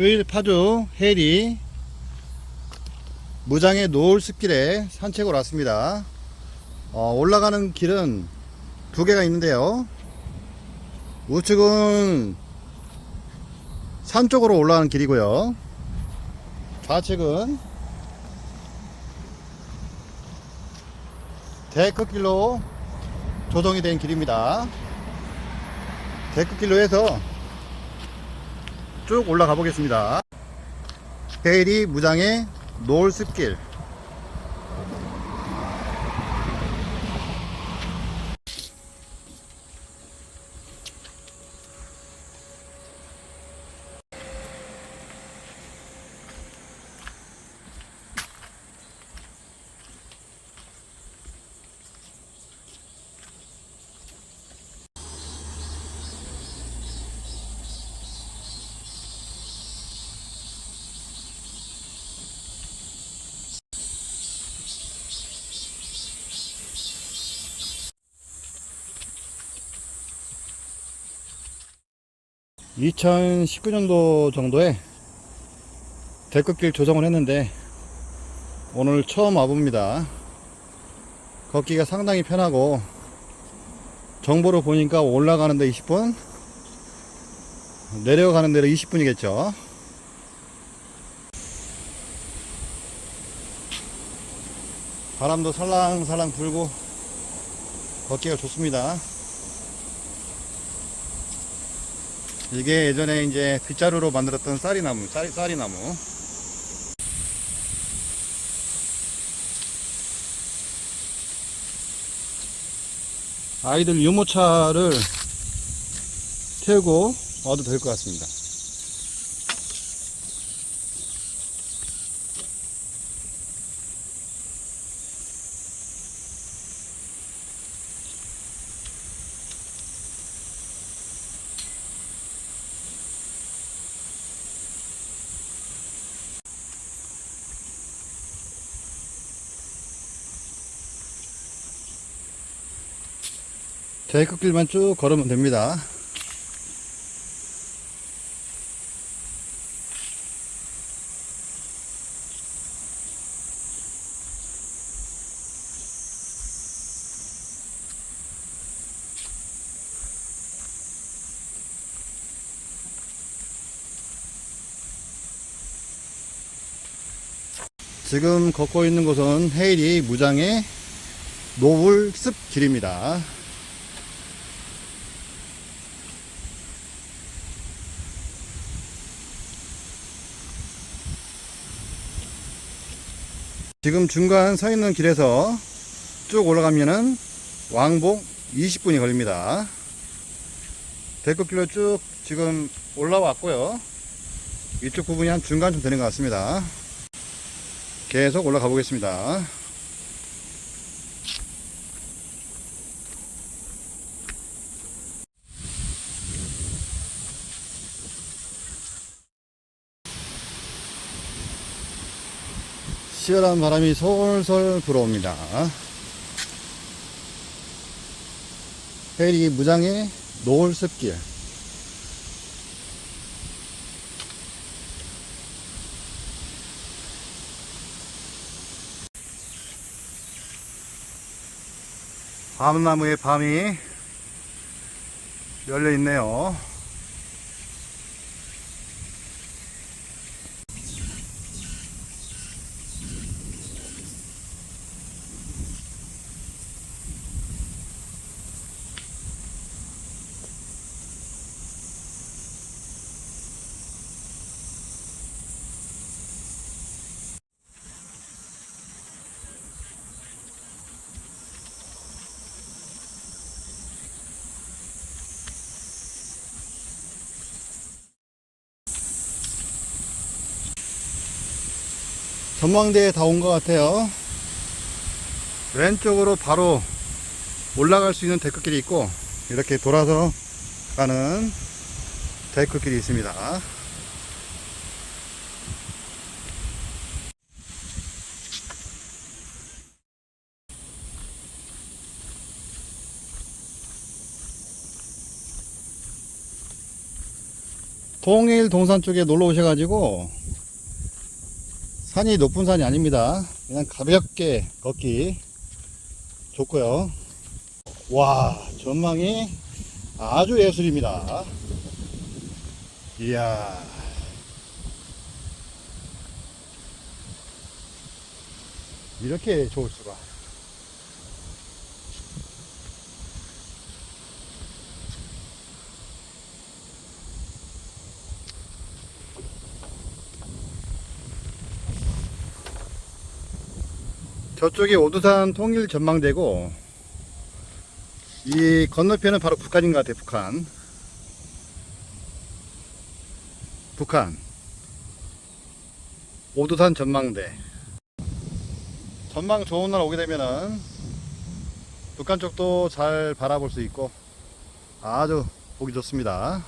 휴일 파주 해리 무장의 노을 숲길에 산책을 왔습니다. 어, 올라가는 길은 두 개가 있는데요. 우측은 산 쪽으로 올라가는 길이고요. 좌측은 데크길로 조성이 된 길입니다. 데크길로 해서 쭉 올라가 보겠습니다. 헤일이 무장의 노을숲길. (2019년도) 정도에 데크길 조성을 했는데 오늘 처음 와봅니다. 걷기가 상당히 편하고 정보로 보니까 올라가는데 20분 내려가는 데로 20분이겠죠. 바람도 살랑살랑 불고 걷기가 좋습니다 이게 예전에 이제 빗자루로 만들었던 쌀이나무, 쌀, 쌀이나무. 아이들 유모차를 태우고 와도 될 것 같습니다. 데크길만 쭉 걸으면 됩니다. 지금 걷고 있는 곳은 헤일이 무장의 노을숲 길입니다. 지금 중간 서 있는 길에서 쭉 올라가면은 왕복 20분이 걸립니다. 데크길로 쭉 지금 올라왔고요. 이쪽 부분이 한 중간쯤 되는 것 같습니다. 계속 올라가 보겠습니다. 시원한 바람이 솔솔 불어옵니다. 해리 무장의 노을 습길. 밤나무에 밤이 열려 있네요. 전망대에 다 온 것 같아요. 왼쪽으로 바로 올라갈 수 있는 데크길이 있고 이렇게 돌아서 가는 데크길이 있습니다. 동일 동산 쪽에 놀러 오셔가지고 산이 높은 산이 아닙니다. 그냥 가볍게 걷기 좋고요. 와 전망이 아주 예술입니다. 이야 이렇게 좋을 수가. 저쪽이 오두산 통일 전망대고 이 건너편은 바로 북한인 것 같아요 북한. 북한. 오두산 전망대. 전망 좋은 날 오게 되면은 북한 쪽도 잘 바라볼 수 있고 아주 보기 좋습니다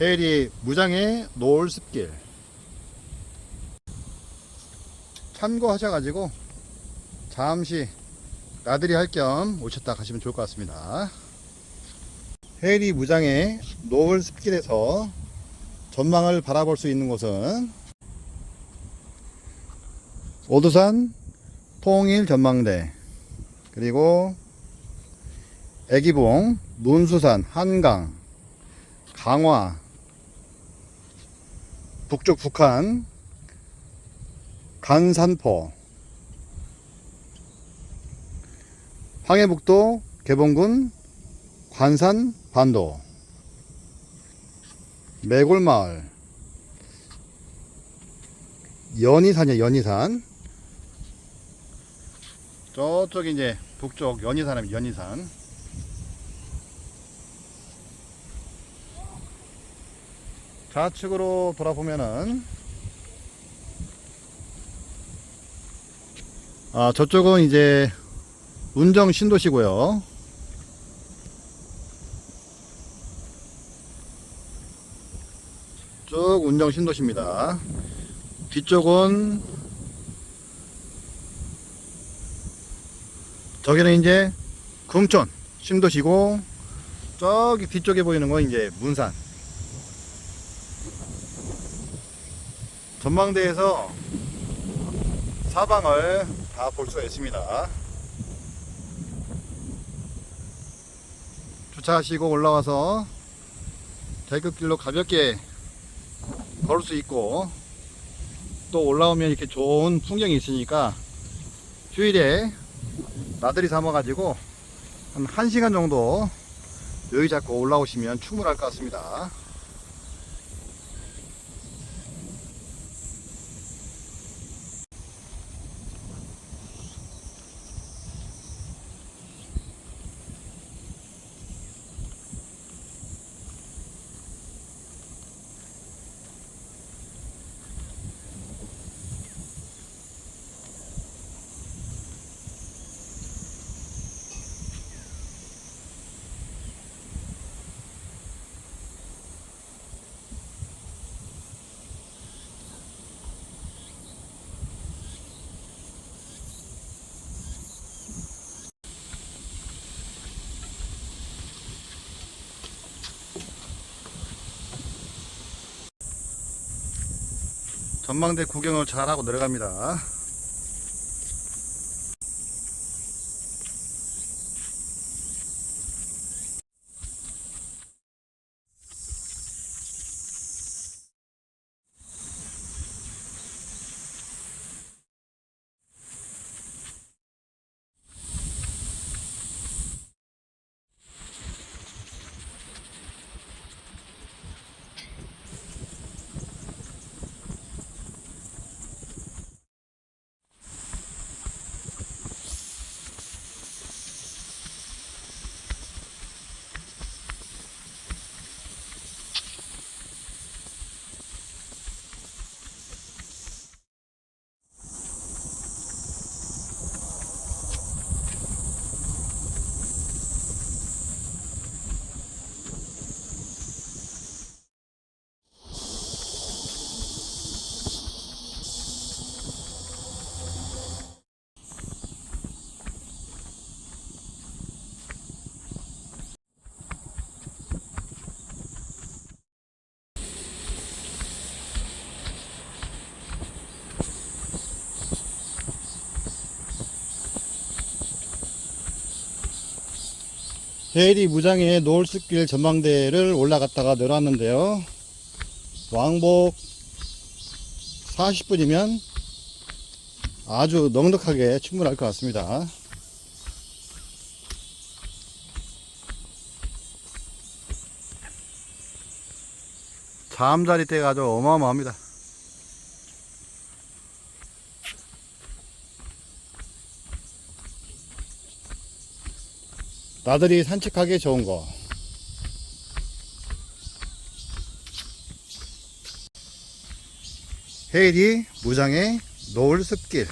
해리 무장의 노을숲길 참고하셔가지고 잠시 나들이 할 겸 오셨다 가시면 좋을 것 같습니다. 해리 무장의 노을숲길에서 전망을 바라볼 수 있는 곳은 오두산 통일 전망대 그리고 애기봉 문수산 한강 강화 북쪽 북한 간산포 황해북도 개봉군 관산 반도 매골마을 연희산이야 연희산. 저쪽이 이제 북쪽 연희산입니다 연희산 좌측으로 돌아보면은 아 저쪽은 이제 운정 신도시고요. 쭉 운정 신도시입니다. 뒤쪽은 저기는 이제 금촌 신도시고 저기 뒤쪽에 보이는 건 이제 문산 전망대에서 사방을 다 볼 수가 있습니다. 주차하시고 올라와서 대급길로 가볍게 걸을 수 있고 또 올라오면 이렇게 좋은 풍경이 있으니까 휴일에 나들이 삼아가지고 한 1시간 정도 여유 잡고 올라오시면 충분할 것 같습니다. 전망대 구경을 잘하고 내려갑니다. 헤이리 무장의 노을숲길 전망대를 올라갔다가 내려왔는데요. 왕복 40분이면 아주 넉넉하게 충분할 것 같습니다. 잠자리 때가 아주 어마어마합니다. 나들이 산책하기 좋은 거. 헤이리 무장의 노을 숲길.